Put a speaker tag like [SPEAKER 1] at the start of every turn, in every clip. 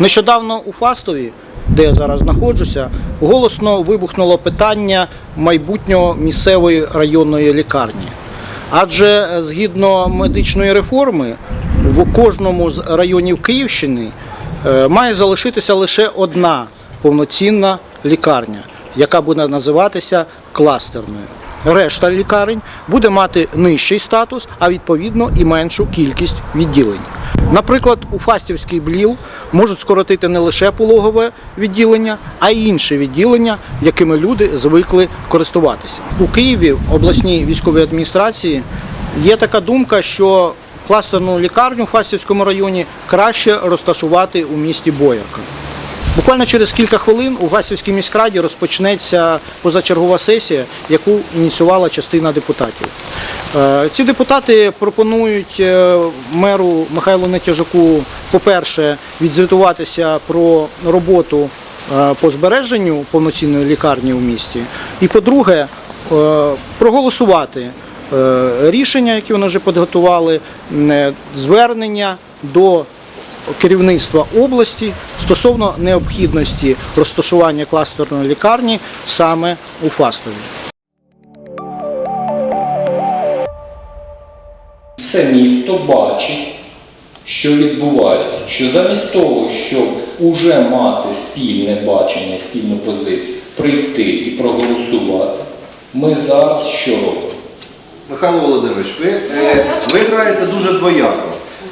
[SPEAKER 1] Нещодавно у Фастові, де я зараз знаходжуся, голосно вибухнуло питання майбутнього місцевої районної лікарні. Адже е, згідно медичної реформи в кожному з районів Київщини е, має залишитися лише одна повноцінна лікарня, яка буде називатися кластерною. Решта лікарень буде мати нижчий статус, а відповідно і меншу кількість відділень. Наприклад, у Фастівський БЛІЛ можуть скоротити не лише пологове відділення, а й інші відділення, якими люди звикли користуватися. У Києві, обласній військовій адміністрації, є така думка, що кластерну лікарню в Фастівському районі краще розташувати у місті Боярка. Буквально через кілька хвилин у Гасівській міськраді розпочнеться позачергова сесія, яку ініціювала частина депутатів. Е, Ці депутати пропонують е, меру Михайлу Нетяжаку, по-перше, відзвітуватися про роботу е, по збереженню повноцінної лікарні у місті. І по-друге, проголосувати рішення, які вони вже підготували, звернення до керівництва області стосовно необхідності розташування кластерної лікарні саме у Фастові.
[SPEAKER 2] все місто бачить, що відбувається. Що замість того, щоб уже мати спільне бачення, спільну позицію, прийти і проголосувати, ми зараз що робимо?
[SPEAKER 3] Михайло Володимирович, ви, е, ви граєте дуже двояко.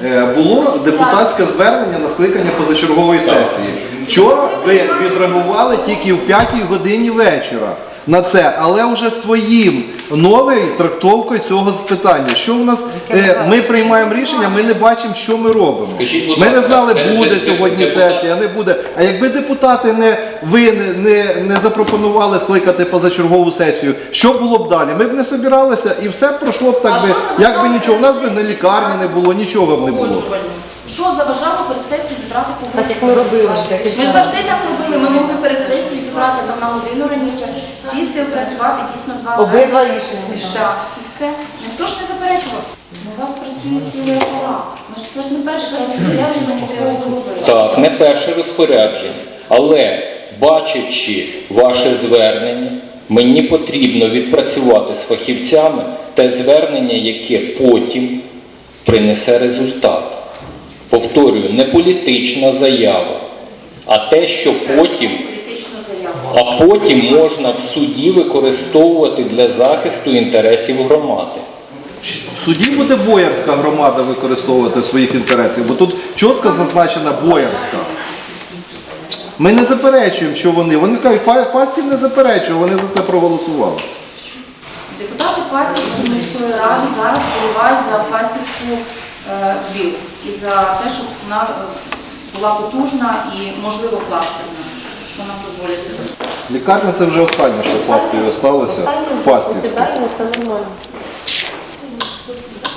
[SPEAKER 3] Е, Було депутатське звернення на скликання позачергової сесії. Вчора ви відреагували тільки в 5 годині вечора на це, але вже своїм новою трактовкою цього з питання. Що в нас е, ми приймаємо рішення, ми не бачимо, що ми робимо.
[SPEAKER 2] Скажіть, будь
[SPEAKER 3] Ми не
[SPEAKER 2] ласка,
[SPEAKER 3] знали,
[SPEAKER 2] де-
[SPEAKER 3] буде
[SPEAKER 2] де-
[SPEAKER 3] сьогодні
[SPEAKER 2] депутат-
[SPEAKER 3] сесія, не буде. А якби депутати не ви не, не, не запропонували скликати позачергову сесію, що було б далі? Ми б не собиралися і все пройшло б так
[SPEAKER 4] А
[SPEAKER 3] би,
[SPEAKER 4] що
[SPEAKER 3] як би
[SPEAKER 4] заважало
[SPEAKER 3] нічого. У нас би не лікарні не було, нічого б не було.
[SPEAKER 4] Що заважало перед сесією зібрати
[SPEAKER 5] Так як ми робили декілька
[SPEAKER 4] Ми ж завжди так робили. Ми могли перед сесією зібратися там на годину раніше, сісти, працювати дійсно два
[SPEAKER 5] Обидва рішення,
[SPEAKER 4] Сміша. І все. Ніхто ж не заперечував. Ну, У вас працює цілий апарат. Ми ж- Це ж не перше розпорядження міського голови.
[SPEAKER 2] Так, не перше розпорядження. Але бачачи ваше звернення, мені потрібно відпрацювати з фахівцями те звернення, яке потім принесе результат. Повторюю, не політична заява, а те, що потім. А потім можна в суді використовувати для захисту інтересів громади.
[SPEAKER 3] В суді буде боярська громада використовувати своїх інтересів, бо тут чітко зазначена боярська. Ми не заперечуємо, що вони. Вони кажуть, Фастів не заперечує, вони за це проголосували.
[SPEAKER 4] Депутати Фастівської міської ради зараз вболівають за Фастівську е, ВІЛ і за те, щоб вона е, була потужна і, можливо, кластерна, що нам дозволять це зробити.
[SPEAKER 3] Лікарня це вже останнє, що в Фастові. Фастівське.
[SPEAKER 5] Покидаємо, все нормально.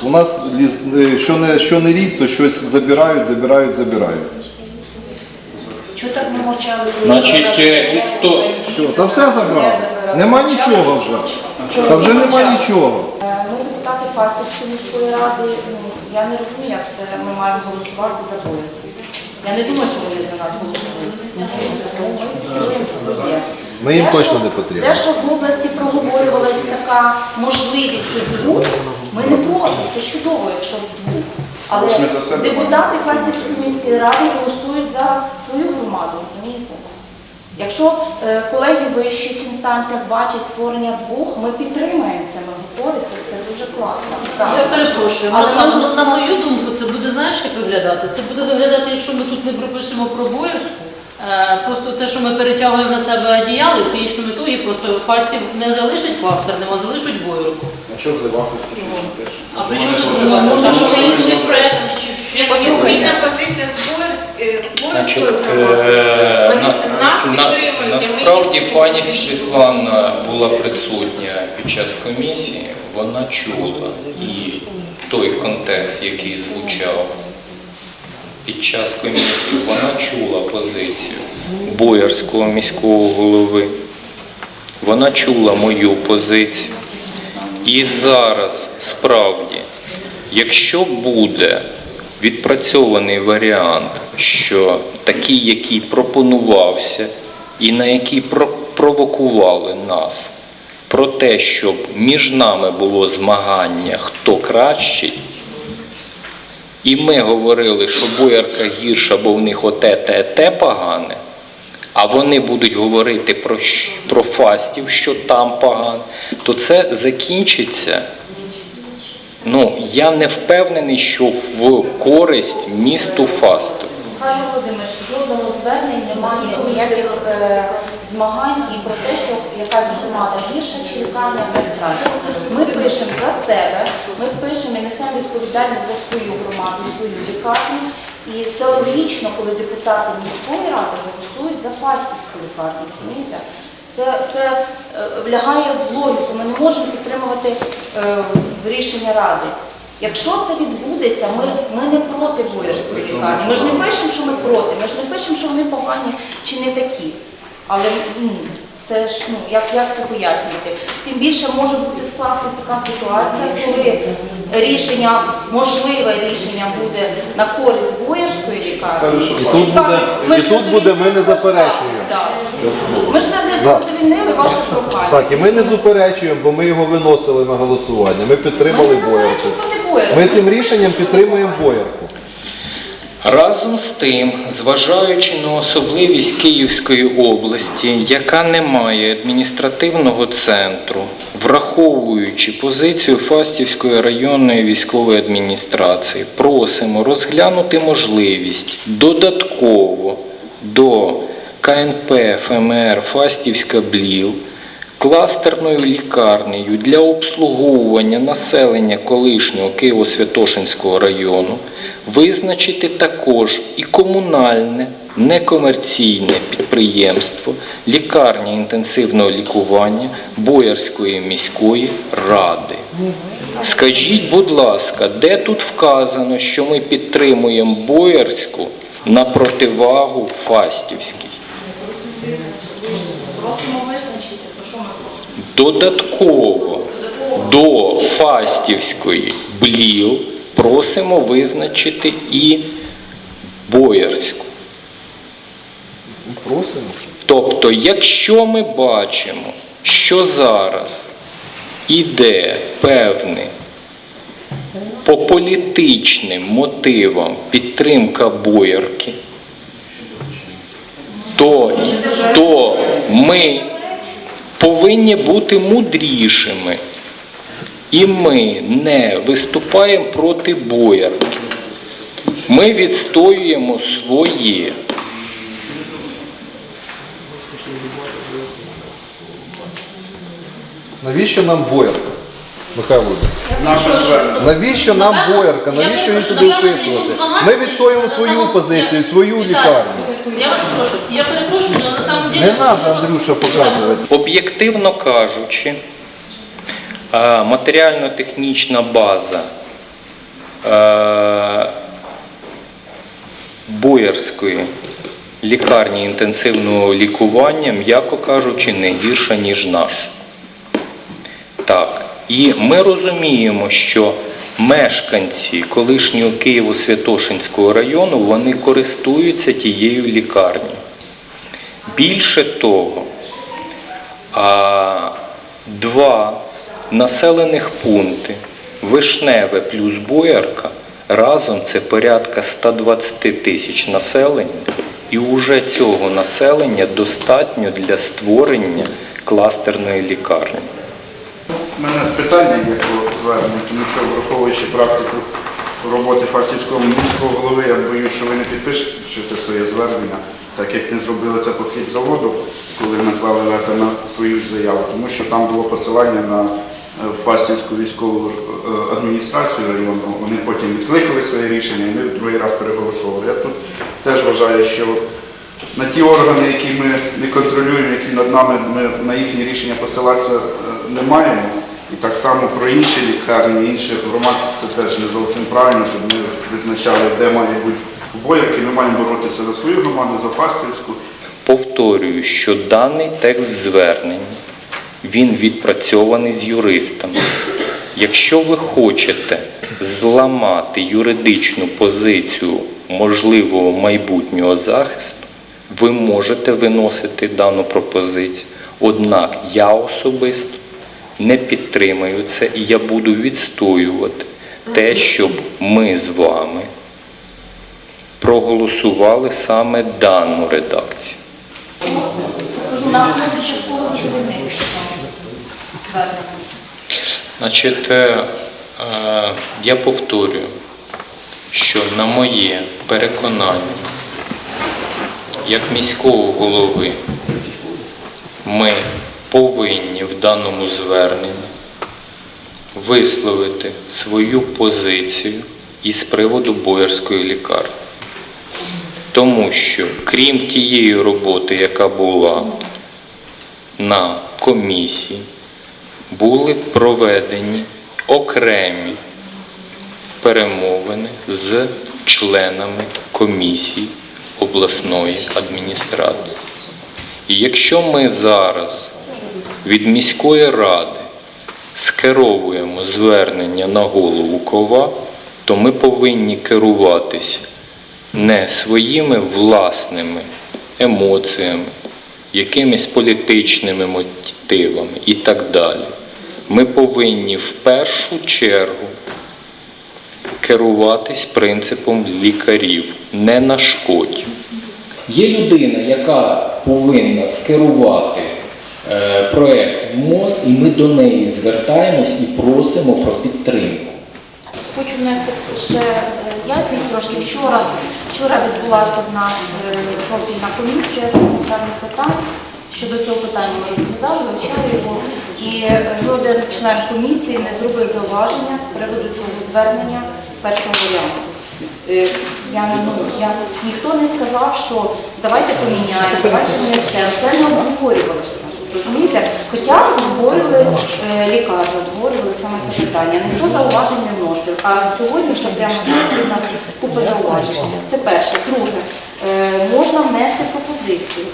[SPEAKER 3] У нас ліз- е, що не, що не рік, то щось забирають, забирають, забирають.
[SPEAKER 4] Чого так ми мовчали? коли
[SPEAKER 2] Значить,
[SPEAKER 4] забирали?
[SPEAKER 2] е, істо...
[SPEAKER 3] Що, та все забрали. Нема нічого вже. Та вже нема нічого.
[SPEAKER 4] Е, Ми депутати Фастівської міської ради, ну, я не розумію, як це ми маємо голосувати за бою. Я не думаю, що вони за нас голосують.
[SPEAKER 3] Ми їм точно не потрібні.
[SPEAKER 4] Те, що в області проговорювалась така можливість двох, ми не проти, це чудово, якщо двох. Але депутати Фастівської міської ради голосують за свою громаду? Якщо е, колеги в вищих інстанціях бачать створення двох, ми підтримаємо це, ми готові, це, це дуже класно.
[SPEAKER 6] Я перепрошую,
[SPEAKER 4] Але
[SPEAKER 6] Мирослава,
[SPEAKER 4] ми-
[SPEAKER 6] ну, на мою думку, це буде знаєш, як виглядати? Це буде виглядати, якщо ми тут не пропишемо про боярську. Е, Просто те, що ми перетягуємо на себе одіяли, в кінечному ітогі просто фастів не залишить кластерним, а залишить боярку. А при чому тут Левак? Що інший проект? чи- як
[SPEAKER 4] Послухайте.
[SPEAKER 7] Спільна позиція з з
[SPEAKER 2] Значить, е, на- на-
[SPEAKER 7] ми
[SPEAKER 2] насправді пані. Світлана була присутня під час комісії, вона чула і той контекст, який звучав під час комісії, вона чула позицію Боярського міського голови, вона чула мою позицію. І зараз справді, якщо буде відпрацьований варіант що такий, який пропонувався і на який про- провокували нас, про те, щоб між нами було змагання, хто кращий, і ми говорили, що боярка гірша, бо в них оте, те, те погане, а вони будуть говорити про, про фастів, що там погано, то це закінчиться. Ну, я не впевнений, що в користь місту фасту.
[SPEAKER 4] Каже Володимир, що жодного звернень немає ніяких е, змагань і про те, що якась громада гірша чи лікарня якась краща. Ми пишемо за себе, ми пишемо і несемо відповідальність за свою громаду, свою лікарню. І це логічно, коли депутати міської ради голосують за фастівську лікарню. розумієте? Це, це е, влягає в логіку. Ми не можемо підтримувати е, рішення ради. Якщо це відбудеться, ми, ми не проти боярської лікарні. Ми ж не пишемо, що ми проти, ми ж не пишемо, що вони погані чи не такі. Але ну, це ж ну як, як це пояснювати? Тим більше може бути скластись така ситуація, коли рішення, можливе рішення буде на користь боярської лікарні.
[SPEAKER 3] І тут буде, і тут буде ми не заперечуємо.
[SPEAKER 4] Так. Ми ж це
[SPEAKER 3] Да.
[SPEAKER 4] задовільнили ваше прохання.
[SPEAKER 3] Так, і ми не заперечуємо, бо ми його виносили на голосування. Ми підтримали
[SPEAKER 4] Ми
[SPEAKER 3] Ми цим рішенням підтримуємо боярку.
[SPEAKER 2] Разом з тим, зважаючи на особливість Київської області, яка не має адміністративного центру, враховуючи позицію Фастівської районної військової адміністрації, просимо розглянути можливість додатково до КНП ФМР Фастівська Бліл кластерною лікарнею для обслуговування населення колишнього Києво-Святошинського району визначити також і комунальне некомерційне підприємство лікарня інтенсивного лікування Боярської міської ради. Скажіть, будь ласка, де тут вказано, що ми підтримуємо Боярську на противагу Фастівській?
[SPEAKER 4] Просимо визначити, про що ми просимо.
[SPEAKER 2] Додатково до Фастівської бліл просимо визначити і Боярську.
[SPEAKER 3] Просимо.
[SPEAKER 2] Тобто, якщо ми бачимо, що зараз іде певний по політичним мотивам підтримка боярки, то, то ми повинні бути мудрішими. І ми не виступаємо проти боярки. Ми відстоюємо своє.
[SPEAKER 3] Навіщо нам боярка? Михайло Володимирович? Навіщо нам боярка? Навіщо її сюди вписувати? Ми відстоюємо свою позицію, свою лікарню.
[SPEAKER 6] Я вас прошу, я перепрошую, але на самом деле...
[SPEAKER 3] Не треба, Андрюша, показувати.
[SPEAKER 2] Об'єктивно кажучи, матеріально-технічна база Боярської лікарні інтенсивного лікування, м'яко кажучи, не гірша, ніж наша. Так. І ми розуміємо, що мешканці колишнього Києво-Святошинського району вони користуються тією лікарнею. Більше того, два населених пункти Вишневе плюс Боярка разом це порядка 120 тисяч населення, і вже цього населення достатньо для створення кластерної лікарні.
[SPEAKER 8] У мене питання є по зверненню, тому що враховуючи практику роботи Фастівського міського голови, я боюсь, що ви не підпишете своє звернення, так як не зробили це по хлібзаводу, коли наклали вето на свою заяву, тому що там було посилання на е, Фастівську військову е, адміністрацію району. Вони потім відкликали своє рішення і ми другий раз переголосували. Я тут теж вважаю, що на ті органи, які ми не контролюємо, які над нами, ми на їхні рішення посилатися е, не маємо. І так само про інші лікарні, інші громади це теж не зовсім правильно, щоб ми визначали, де має бути боярки. Ми маємо боротися за свою громаду, за Пастівську.
[SPEAKER 2] Повторюю, що даний текст звернення він відпрацьований з юристами. Якщо ви хочете зламати юридичну позицію можливого майбутнього захисту, ви можете виносити дану пропозицію. Однак я особисто не підтримую це і я буду відстоювати те, щоб ми з вами проголосували саме дану редакцію.
[SPEAKER 4] Кажу, нас можуть частково задовольнити.
[SPEAKER 2] Значить, е, е, я повторюю, що на моє переконання, як міського голови, ми повинні в даному зверненні висловити свою позицію із приводу Боярської лікарні. Тому що крім тієї роботи, яка була на комісії, були проведені окремі перемовини з членами комісії обласної адміністрації. І якщо ми зараз від міської ради скеровуємо звернення на голову кова, то ми повинні керуватися не своїми власними емоціями, якимись політичними мотивами і так далі. Ми повинні в першу чергу керуватись принципом лікарів, не нашкодь. Є людина, яка повинна скерувати е, проект в МОЗ, і ми до неї звертаємось і просимо про підтримку.
[SPEAKER 4] Хочу внести ще е, ясність трошки. Вчора, вчора відбулася в нас е, профільна комісія з гуманітарних питань. Щодо цього питання ми розглядали, вивчали його. І жоден член комісії не зробив зауваження з приводу цього звернення першого варіанту. Я, ну, я, ніхто не сказав, що давайте поміняємо, давайте внесемо. Це не обговорювалося. Розумієте? Хоча обговорювали е, лікарню, обговорювали саме це питання. Ніхто зауважень не вносив. А сьогодні вже прямо на сесії у нас купа зауважень. Це перше. Друге, е, можна внести пропозицію.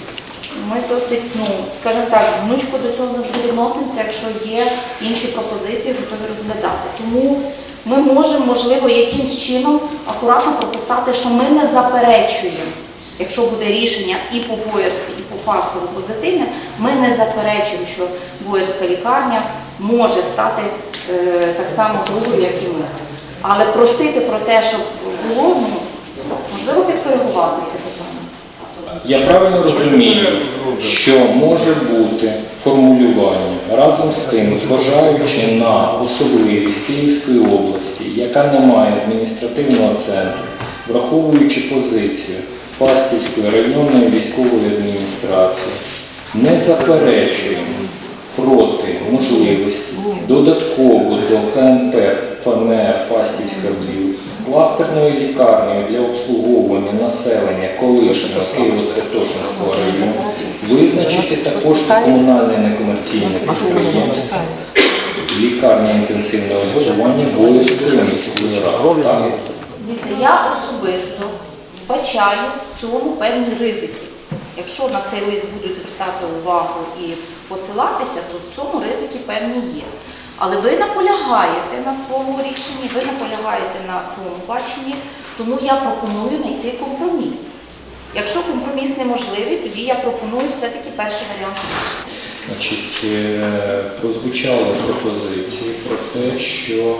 [SPEAKER 4] Ми досить, ну, скажімо так, гнучко до цього завжди відносимося, якщо є інші пропозиції, готові розглядати. Тому ми можемо, можливо, якимсь чином акуратно прописати, що ми не заперечуємо. Якщо буде рішення і по Боярську, і по фактову позитивне, ми не заперечуємо, що Боярська лікарня може стати е, так само другою, як і ми. Але просити про те, щоб було, ну, можливо, підкоригувати це питання.
[SPEAKER 2] Я правильно розумію, що може бути формулювання разом з тим, зважаючи на особливість Київської області, яка не має адміністративного центру, враховуючи позицію Фастівської районної військової адміністрації, не заперечуємо проти можливості додатково до КНП ФМР Фастівська БЛЮ кластерною лікарнею для обслуговування населення колишнього Києво-Святошинського району визначити також комунальне некомерційне підприємство. Лікарня інтенсивного лікування Боївської міської ради.
[SPEAKER 4] Я особисто вбачаю в цьому певні ризики. Якщо на цей лист будуть звертати увагу і посилатися, то в цьому ризики певні є. Але ви наполягаєте на своєму рішенні, ви наполягаєте на своєму баченні, тому я пропоную знайти компроміс. Якщо компроміс неможливий, тоді я пропоную все-таки перший варіант рішення.
[SPEAKER 2] Значить, е, прозвучали пропозиції про те, що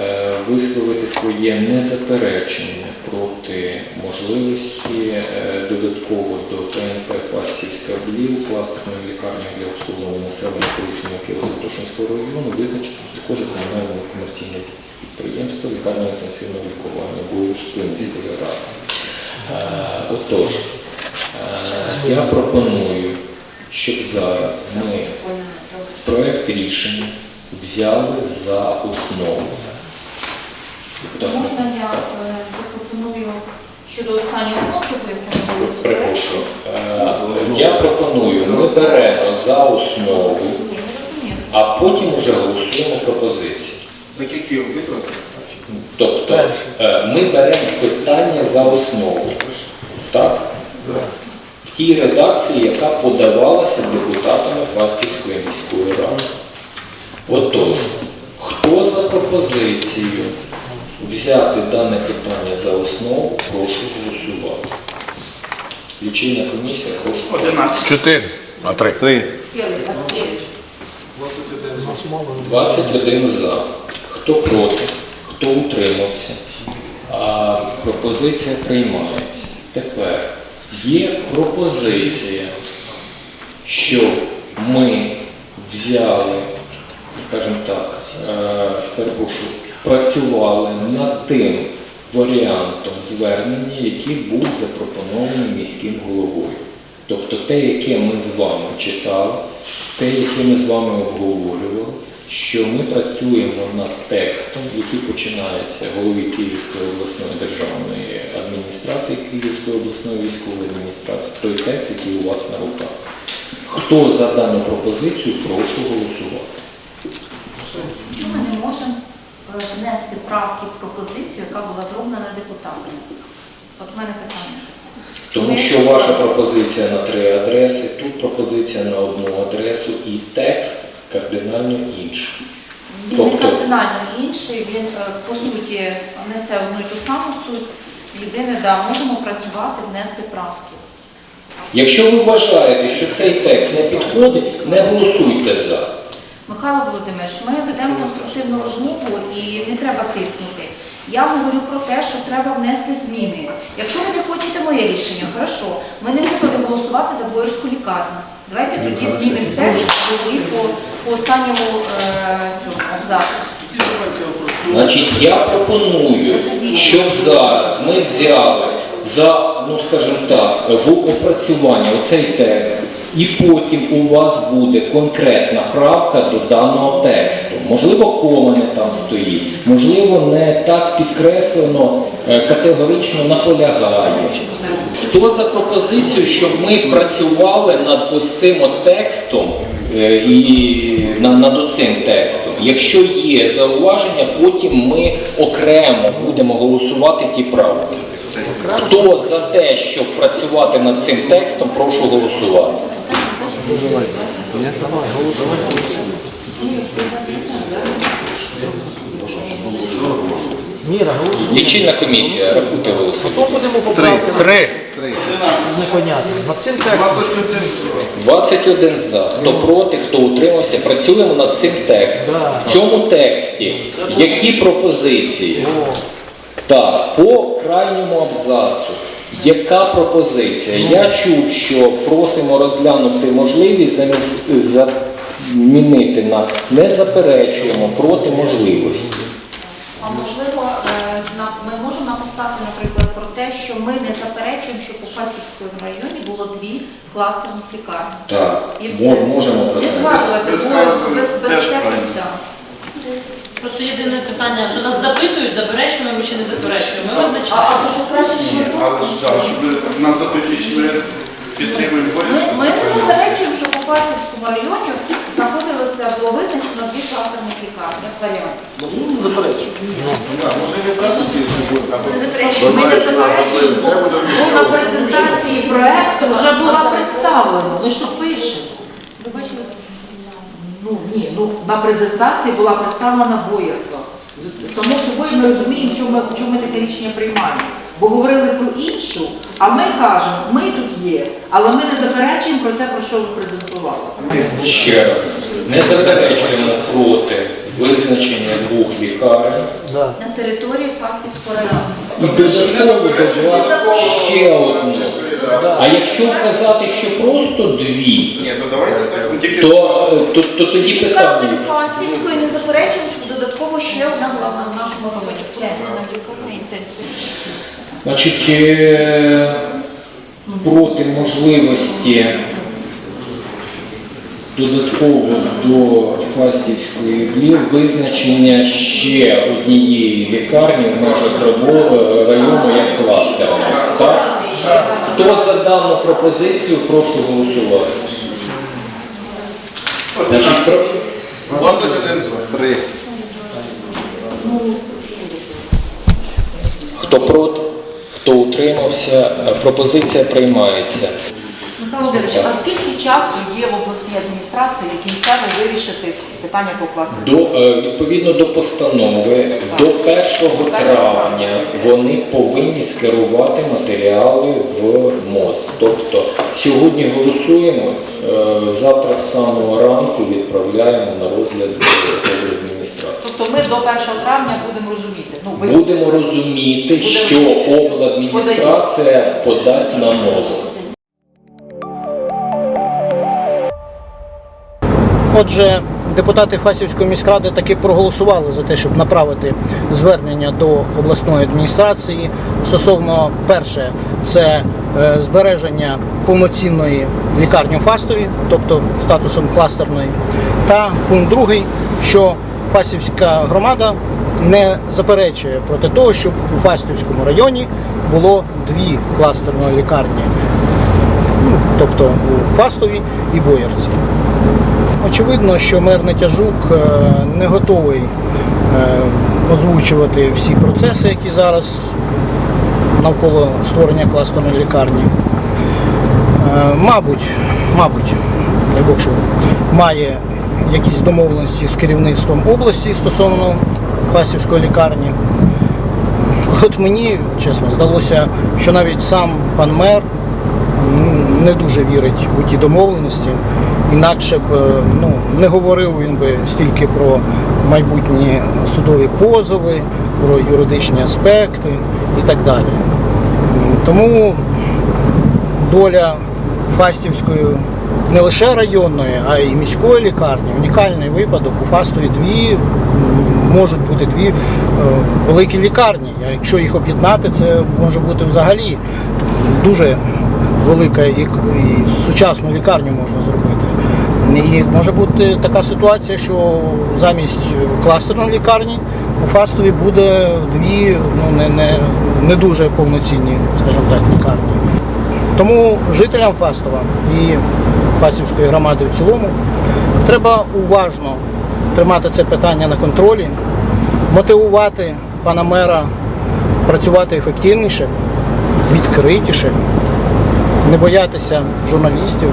[SPEAKER 2] е, висловити своє незаперечення проти можливості е, додатково до КНП Фастівська БЛІВ, кластерної лікарні для обслуговування населення порушення Києво-Святошинського району, визначити також комунальне комерційне підприємство лікарня інтенсивного лікування міської ради. Е, Отож, е, я пропоную, щоб зараз ми проект рішення взяли за основу.
[SPEAKER 4] Можна я щодо останнього пункту, бо я були
[SPEAKER 2] Перепрошую. Е, Я пропоную, ми беремо за основу, а потім вже голосуємо пропозиції.
[SPEAKER 8] Так які витрати?
[SPEAKER 2] Тобто е, ми беремо питання за основу. Так? В тій редакції, яка подавалася депутатами Фастівської міської ради. Отож, хто за пропозицію взяти дане питання за основу, прошу голосувати. Лічильна комісія, прошу.
[SPEAKER 8] 11.
[SPEAKER 9] 4. А 3.
[SPEAKER 3] Три.
[SPEAKER 2] 21 за. Хто проти, хто утримався. А пропозиція приймається. Тепер є пропозиція, щоб ми взяли, скажімо так, е, перепрошую, працювали над тим варіантом звернення, який був запропонований міським головою. Тобто те, яке ми з вами читали, те, яке ми з вами обговорювали, що ми працюємо над текстом, який починається голові Київської обласної державної адміністрації, Київської обласної військової адміністрації, той текст, який у вас на руках. Хто за дану пропозицію, прошу голосувати.
[SPEAKER 4] Чому ми не можемо е, внести правки в пропозицію, яка була зроблена депутатами? От в мене питання.
[SPEAKER 2] Тому що ваша пропозиція на три адреси, тут пропозиція на одну адресу і текст кардинально інший.
[SPEAKER 4] Він не
[SPEAKER 2] Тобто-
[SPEAKER 4] кардинально інший, він е, по суті несе одну і ту саму суть. Єдине, да, можемо працювати, внести правки.
[SPEAKER 2] Якщо ви вважаєте, що цей текст не підходить, не голосуйте за.
[SPEAKER 4] Михайло Володимирович, ми ведемо конструктивну розмову і не треба тиснути. Я говорю про те, що треба внести зміни. Якщо ви не хочете моє рішення, хорошо, ми не готові голосувати за Боярську лікарню. Давайте тоді змінимо текст по, по останньому е, цьому абзацу.
[SPEAKER 2] Значить, я пропоную, щоб зараз ми взяли за, ну скажімо так, в опрацювання оцей текст, і потім у вас буде конкретна правка до даного тексту. Можливо, кома не там стоїть, можливо, не так підкреслено, е, категорично наполягає. Хто за пропозицію, щоб ми працювали над ось цим от текстом е, і на- над оцим текстом? Якщо є зауваження, потім ми окремо будемо голосувати ті правки. Хто за те, щоб працювати над цим текстом, прошу голосувати.
[SPEAKER 1] Міра, голосуй.
[SPEAKER 2] Лічильна комісія, рахуйте голоси.
[SPEAKER 1] Хто будемо поправки?
[SPEAKER 9] 3.
[SPEAKER 1] Непонятно. Над цим текстом.
[SPEAKER 2] 21 за. Хто проти, хто утримався, працюємо над цим текстом.
[SPEAKER 1] Да.
[SPEAKER 2] В цьому тексті які пропозиції? Так, по крайньому абзацу. Яка пропозиція? Я чув, що просимо розглянути можливість заміс- замінити на не заперечуємо проти можливості.
[SPEAKER 4] А можливо, е, на- ми можемо написати, наприклад, про те, що ми не заперечуємо, що по Фастівському районі було дві кластерних лікарні.
[SPEAKER 2] Так,
[SPEAKER 4] І все.
[SPEAKER 2] мо- можемо про
[SPEAKER 4] Не
[SPEAKER 2] це.
[SPEAKER 4] згадувати,
[SPEAKER 8] Без-
[SPEAKER 4] було
[SPEAKER 8] без-
[SPEAKER 4] без, без
[SPEAKER 8] теж
[SPEAKER 4] всяких,
[SPEAKER 8] правильно.
[SPEAKER 4] да.
[SPEAKER 6] Просто єдине питання, що нас запитують, заперечуємо ми чи не заперечуємо. Ми
[SPEAKER 4] А, а
[SPEAKER 6] визначаємо.
[SPEAKER 4] то що краще, що ми
[SPEAKER 8] Але
[SPEAKER 4] просимо?
[SPEAKER 8] так, щоб нас запитали, чи ми підтримуємо
[SPEAKER 4] Ми, ми не заперечуємо, що по Фастівському районі знаходилося, було визначено дві кластерних лікарні, як варіант.
[SPEAKER 3] Ну, заперечую. Може не одразу
[SPEAKER 4] Не заперечуємо.
[SPEAKER 5] Ми не заперечуємо, бо бо на презентації проекту вже була представлена. Ми ж тут пишемо.
[SPEAKER 4] Ви бачили?
[SPEAKER 5] Ну ні, ну на презентації була представлена боярка. Само собою ми розуміємо, чому ми, чому ми таке рішення приймаємо. Бо говорили про іншу, а ми кажемо, ми тут є, але ми не заперечуємо про те, про що ви презентували.
[SPEAKER 2] Ще раз, не заперечуємо проти визначення двох лікарень.
[SPEAKER 1] Да.
[SPEAKER 4] На території Фастівського району.
[SPEAKER 2] І додатково ще одну. А якщо вказати, що просто дві,
[SPEAKER 8] Ні, то давайте так, ну тільки
[SPEAKER 2] то, то, то тоді
[SPEAKER 4] Тільки
[SPEAKER 2] питання.
[SPEAKER 4] вказуємо Фастівської, не заперечуємо, що додатково ще одна головна в нашому районі. Все.
[SPEAKER 2] Значить, е, проти можливості додатково до Фастівської глі визначення ще однієї лікарні в межах району як кластерної. Так? Хто за дану пропозицію, прошу голосувати.
[SPEAKER 8] 21.
[SPEAKER 3] 3.
[SPEAKER 2] Хто проти, хто утримався, пропозиція приймається.
[SPEAKER 5] Михайло Володимирович, а скільки часу є в обласній адміністрації кінцево вирішити питання по кластеру?
[SPEAKER 2] До, е, відповідно до постанови, до 1 травня вони повинні скерувати матеріали в МОЗ. Тобто сьогодні голосуємо, е, завтра з самого ранку відправляємо на розгляд адміністрації.
[SPEAKER 5] Тобто ми до 1 травня будемо розуміти. Ну, ви
[SPEAKER 2] Будемо розуміти, що обладміністрація подасть на МОЗ.
[SPEAKER 1] Отже, депутати Фастівської міськради таки проголосували за те, щоб направити звернення до обласної адміністрації стосовно перше, це е, збереження повноцінної лікарні Фастові, тобто статусом кластерної. Та пункт другий, що Фастівська громада не заперечує проти того, щоб у Фастівському районі було дві кластерні лікарні, ну, тобто у Фастові і Боярці. Очевидно, що мер Нетяжук е, не готовий е, озвучувати всі процеси, які зараз навколо створення кластерної лікарні. Е, Мабуть, мабуть, дай що має якісь домовленості з керівництвом області стосовно Фастівської лікарні. От мені, чесно, здалося, що навіть сам пан мер не дуже вірить у ті домовленості. Інакше б е, ну, не говорив він би стільки про майбутні судові позови, про юридичні аспекти і так далі. Тому доля Фастівської не лише районної, а й міської лікарні. Унікальний випадок. У Фастові дві можуть бути дві е, великі лікарні. Якщо їх об'єднати, це може бути взагалі дуже велика і, і сучасну лікарню можна зробити. І може бути така ситуація, що замість кластерної лікарні у Фастові буде дві ну, не, не, не дуже повноцінні, скажімо так, лікарні. Тому жителям Фастова і Фастівської громади в цілому треба уважно тримати це питання на контролі, мотивувати пана мера працювати ефективніше, відкритіше, не боятися журналістів.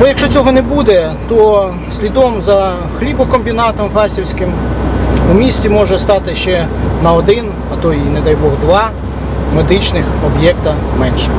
[SPEAKER 1] Бо якщо цього не буде, то слідом за хлібокомбінатом Фастівським у місті може стати ще на один, а то і, не дай Бог, два медичних об'єкта менше.